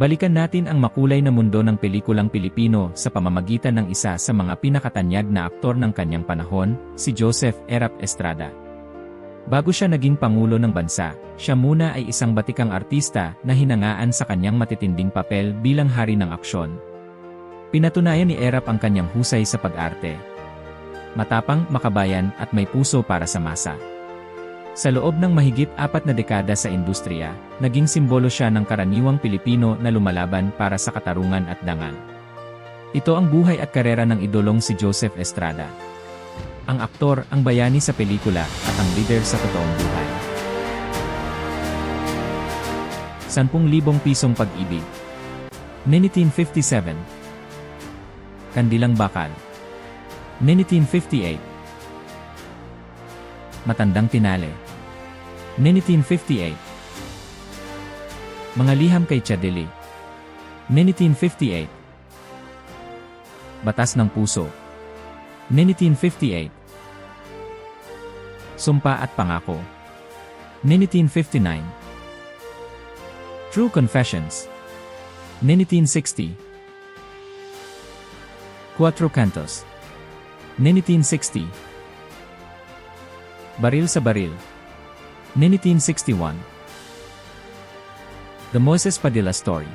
Balikan natin ang makulay na mundo ng pelikulang Pilipino sa pamamagitan ng isa sa mga pinakatanyag na aktor ng kanyang panahon, si Joseph Erap Estrada. Bago siya naging pangulo ng bansa, siya muna ay isang batikang artista na hinangaan sa kanyang matitinding papel bilang hari ng aksyon. Pinatunayan ni Erap ang kanyang husay sa pag-arte. Matapang, makabayan at may puso para sa masa. Sa loob ng mahigit apat na dekada sa industriya, naging simbolo siya ng karaniwang Pilipino na lumalaban para sa katarungan at dangal. Ito ang buhay at karera ng idolong si Joseph Estrada. Ang aktor, ang bayani sa pelikula, at ang leader sa totoong buhay. 10,000 pisong pag-ibig. 1957 Kandilang Bakal 1958 Matandang Tinale 1958 Mga Liham kay Chadili 1958 Batas ng Puso. 1958 Sumpa at Pangako. 1959 True Confessions. 1960 Cuatro Cantos. 1960 Baril sa Baril. 1961 The Moses Padilla Story.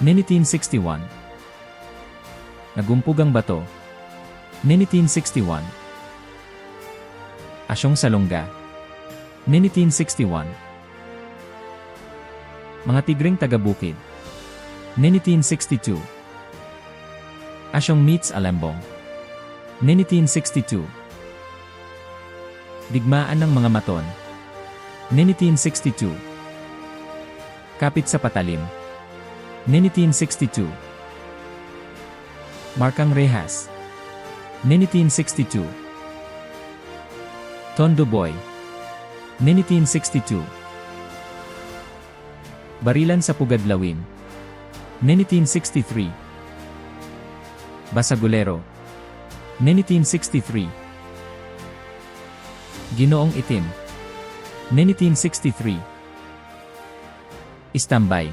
1961 Nagumpugang Bato. 1961 Asyong Salongga 1961 Mga Tigring Tagabukid. 1962 Asyong Meets Alembong. 1962 Digmaan ng mga Maton. 1962 Kapit sa Patalim. 1962 Markang Rehas. 1962 Tondo Boy 1962 Barilan sa Pugadlawin. 1963 Basagulero. 1963 Ginoong Itim 1963 Istambay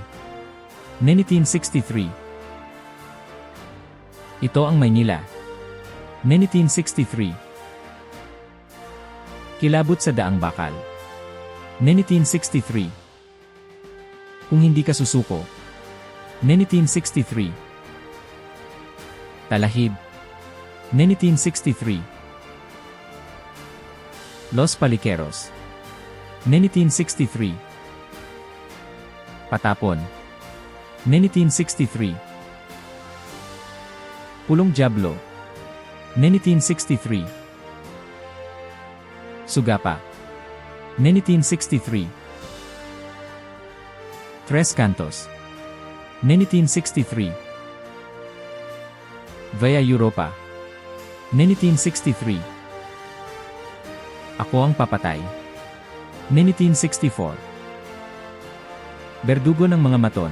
1963 Ito ang Maynila 1963 Kilabot sa Daang Bakal 1963 Kung hindi ka susuko 1963 Talahib 1963 Los Paliqueros. 1963 Patapon. 1963 Pulong Diablo 1963 Sugapa. 1963 Tres Cantos. 1963 Via Europa. 1963 Ako ang Papatay. 1964 Berdugo ng mga Maton.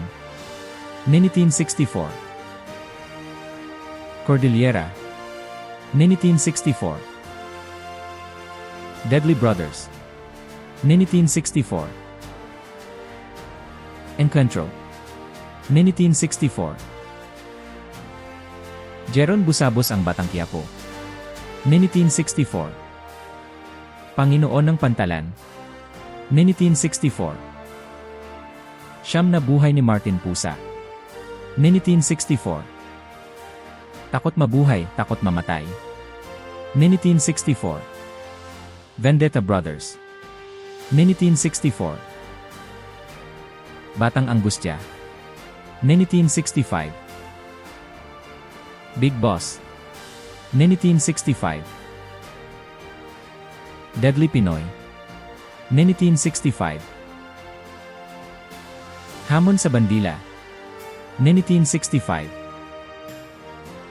1964 Cordillera. 1964 Deadly Brothers. 1964 Encuentro. 1964 Jeron Busabos ang Batang Quiapo 1964 Panginoon ng Pantalan. 1964 Siyam na buhay ni Martin Pusa. 1964 Takot mabuhay, takot mamatay. 1964 Vendetta Brothers. 1964 Batang Angustia 1965 Big Boss. 1965 Deadly Pinoy. 1965 Hamon sa Bandila. 1965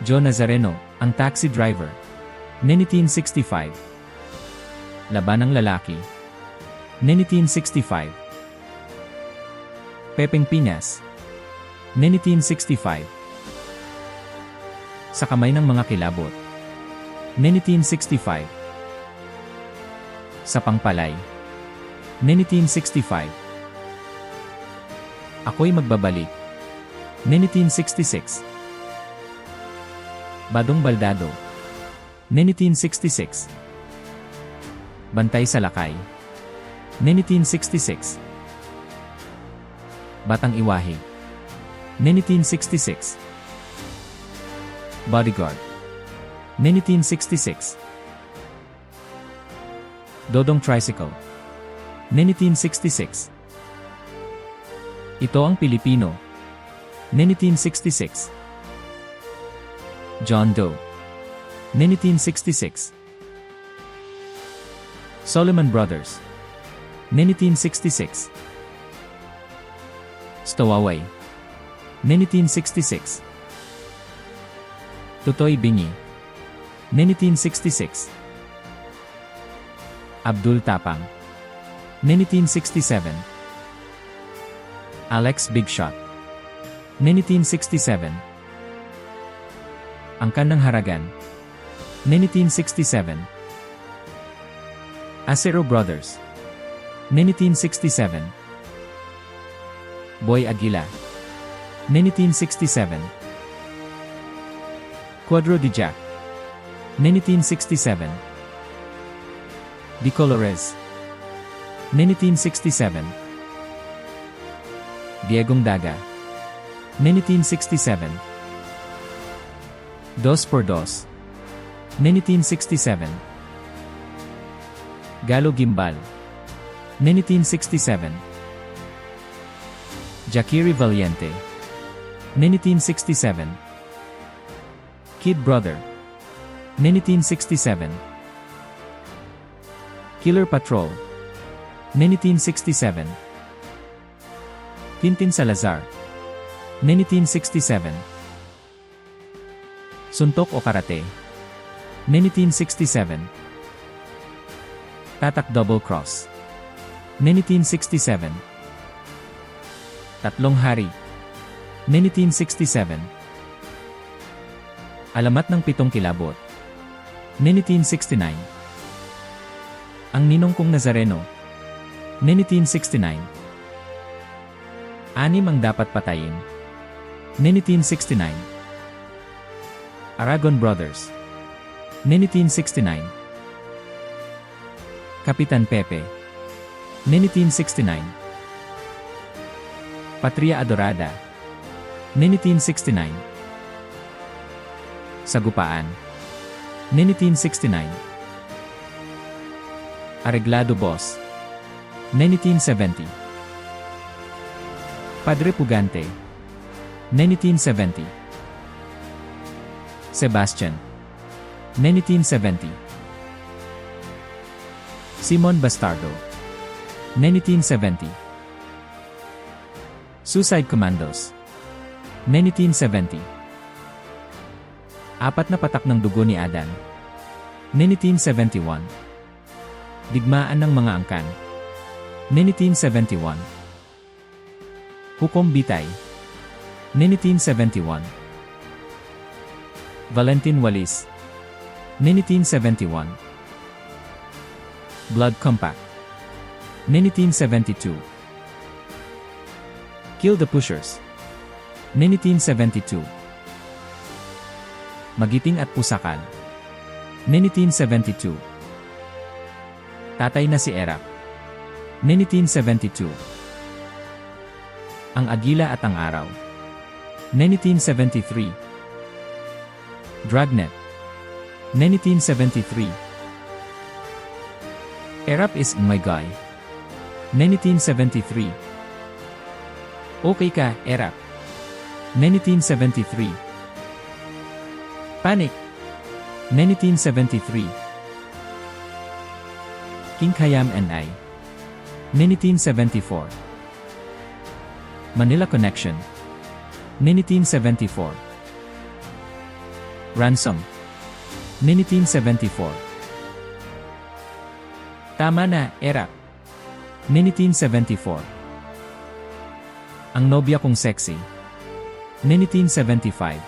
Joe Nazareno, ang taxi driver. 1965 Laban ng Lalaki. 1965 Pepeng Pinas. 1965 Sa kamay ng mga kilabot. 1965 Sa Pangpalay. 1965 Ako'y magbabalik. 1966 Badong Baldado. 1966 Bantay sa Lakay. 1966 Batang Iwahe 1966 Bodyguard. 1966 Dodong Tricycle. 1966 Ito ang Pilipino. 1966 John Doe. 1966 Solomon Brothers. 1966 Stowaway. 1966 Tutoy Bingi. 1966 Abdul Tapang. 1967 Alex Big Shot. 1967 Angkan ng Haragan. 1967 Acero Brothers. 1967 Boy Aguila. 1967 Cuadro de Jack. 1967 De Colores. 1967 Diegong Daga. 1967 Dos por Dos. 1967 Galo Gimbal. 1967 Jakiri Valiente. 1967 Kid Brother. 1967 Killer Patrol. 1967 Tintin Salazar. 1967 Suntok o Karate. 1967 Tatak Double Cross. 1967 Tatlong Hari. 1967 Alamat ng Pitong Kilabot. 1969 Ang Ninong Kong Nazareno 1969 Anim ang dapat patayin. 1969 Aragon Brothers 1969 Kapitan Pepe 1969 Patria Adorada 1969 Sagupaan 1969 Areglado Boss. 1970 Padre Pugante. 1970 Sebastian. 1970 Simon Bastardo. 1970 Suicide Commandos. 1970 Apat na patak ng dugo ni Adan. 1971 Digmaan ng mga angkan. 1971 Hukom Bitay. 1971 Valentin Walis. 1971 Blood Compact. 1972 Kill the Pushers. 1972 Magiting at Pusakal. 1972 Tatay na si Erap 1972 Ang Agila at ang Araw. 1973 Dragnet. 1973 Erap is my guy. 1973 Okay ka, Erap. 1973 Panic. 1973 King Kayam and I. 1974 Manila Connection. 1974 Ransom. 1974 Tama na, Erap 1974 Ang nobya kong sexy. 1975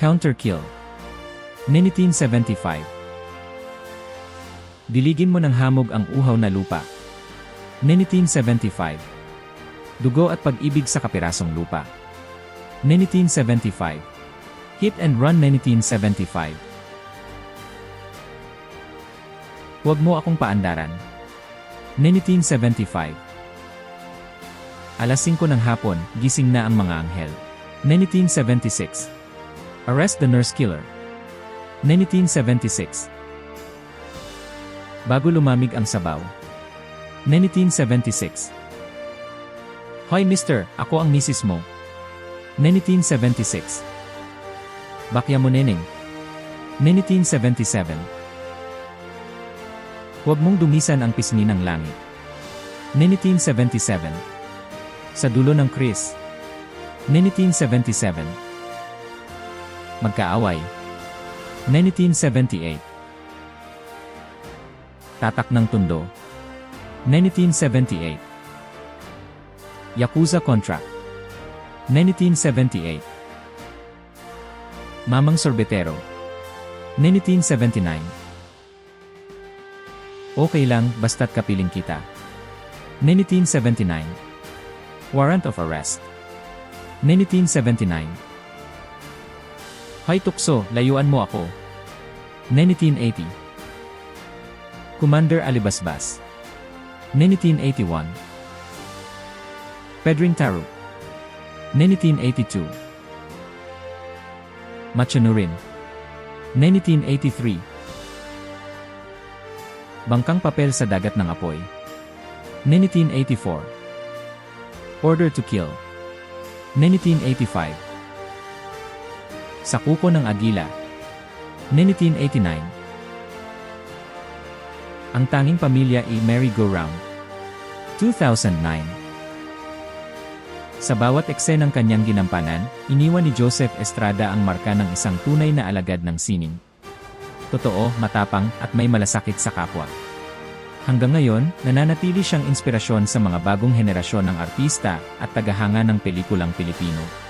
Counterkill 1975 Diligin mo ng hamog ang uhaw na lupa 1975 Dugo at pag-ibig sa kapirasong lupa. 1975. Hit and Run 1975. Huwag mo akong paandaran. 1975. Alas 5 ng hapon, gising na ang mga anghel. 1976. Arrest the Nurse Killer. 1976. Bago lumamig ang sabaw. 1976. Hoy mister, ako ang misis mo. 1976. Bakya mo neneng. 1977. Huwag mong dumisan ang pisngi ng langit. 1977. Sa dulo ng Chris. 1977. Magkaaway. 1978. Tatak ng Tundo. 1978. Yakuza Contract. 1978. Mamang Sorbetero. 1979. Okay lang, basta't kapiling kita. 1979. Warrant of Arrest. 1979. Hoy tukso, layuan mo ako. 1980. Commander Alibasbas. 1981. Pedring Taru. 1982. Machanurin. 1983. Bangkang papel sa dagat ng apoy. 1984. Order to Kill. 1985. Sa kuko ng Agila. 1989. Ang tanging pamilya ay merry-go-round. 2009. Sa bawat eksenang kanyang ginampanan, iniwan ni Joseph Estrada ang marka ng isang tunay na alagad ng sining. Totoo, matapang, at may malasakit sa kapwa. Hanggang ngayon, nananatili siyang inspirasyon sa mga bagong henerasyon ng artista at tagahanga ng pelikulang Pilipino.